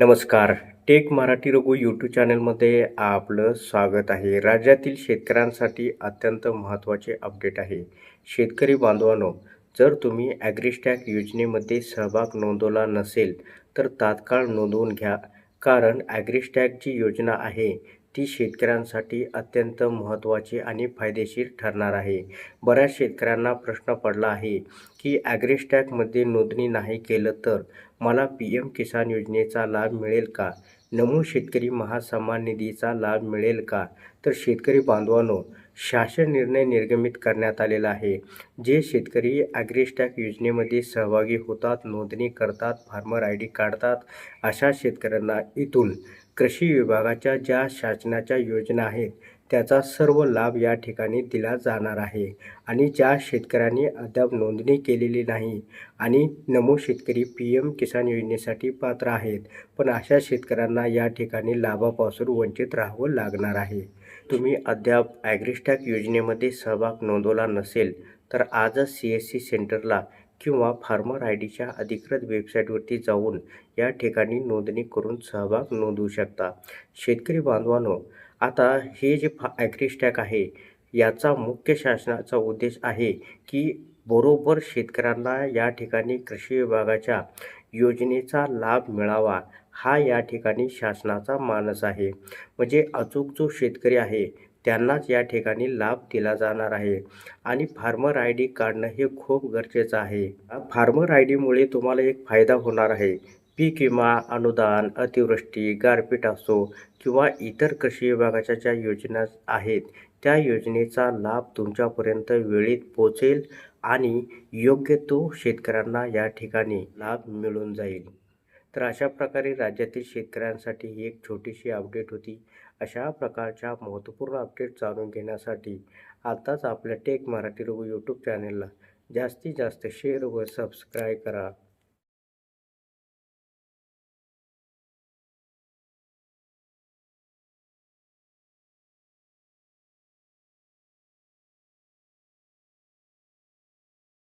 नमस्कार. Take Marathi Raghu YouTube चॅनलमध्ये आपलं स्वागत आहे. राज्यातील शेतकऱ्यांसाठी अत्यंत महत्त्वाचे अपडेट आहे. शेतकरी बांधवांनो जर तुम्ही ॲग्रिस्टॅक योजनेमध्ये सहभाग नोंदवला नसेल तर तात्काळ नोंदवून घ्या. कारण ॲग्रिस्टॅक जी योजना आहे. ती शेतकऱ्यांसाठी अत्यंत महत्त्वाची आणि फायदेशीर ठरणार आहे. बऱ्याच शेतकऱ्यांना प्रश्न पडला आहे की ॲग्रिस्टॅकमध्ये नोंदणी नाही केलं तर मला पी एम किसान योजनेचा लाभ मिळेल का? नमो शेतकरी महासन्मान निधीचा लाभ मिळेल का? तर शेतकरी बांधवांनो शासन निर्णय निर्गमित करण्यात आलेला आहे. जे शेतकरी ॲग्रिस्टॅक योजनेमध्ये सहभागी होतात नोंदणी करतात फार्मर आय डी काढतात अशा शेतकऱ्यांना इथून कृषी विभागाच्या ज्या शासनाच्या योजना आहेत त्याचा सर्व लाभ या ठिकाणी दिला जाणार आहे. आणि ज्या शेतकऱ्यांनी अद्याप नोंदणी केलेली नाही आणि नमो शेतकरी पी एम किसान योजनेसाठी पात्र आहेत पण अशा शेतकऱ्यांना या ठिकाणी लाभापासून वंचित राहावं लागणार आहे. तुम्ही अद्याप ॲग्रिस्टॅक योजनेमध्ये सहभाग नोंदवला नसेल तर आजच सी एस सी सेंटरला किंवा फार्मर आय डीच्या अधिकृत वेबसाईटवरती जाऊन या ठिकाणी नोंदणी करून सहभाग नोंदवू शकता. शेतकरी बांधवांनो आता हे जे फा ॲग्रीस्टॅक आहे याचा मुख्य शासनाचा उद्देश आहे की बरोबर शेतकऱ्यांना या ठिकाणी कृषी विभागाच्या योजनेचा लाभ मिळावा. हा या ठिकाणी शासनाचा मानस आहे. म्हणजे अचूक जो शेतकरी आहे त्यांनाच या ठिकाणी लाभ दिला जाणार आहे. आणि फार्मर आय डी काढणं हे खूप गरजेचं आहे. फार्मर आय डीमुळे तुम्हाला एक फायदा होणार आहे. पीक विमा अनुदान अतिवृष्टी गारपीट असो किंवा इतर कृषी विभागाच्या ज्या योजना आहेत त्या योजनेचा लाभ तुमच्यापर्यंत वेळेत पोचेल आणि योग्य तो शेतकऱ्यांना या ठिकाणी लाभ मिळून जाईल. तर अशा प्रकारे राज्यातील शेतकऱ्यांसाठी ही एक छोटीशी अपडेट होती. अशा प्रकारच्या महत्त्वपूर्ण अपडेट जाणून घेण्यासाठी आत्ताच आपल्या टेक मराठी रघु यूट्यूब चॅनेलला जास्तीत जास्त शेअर व सबस्क्राईब करा.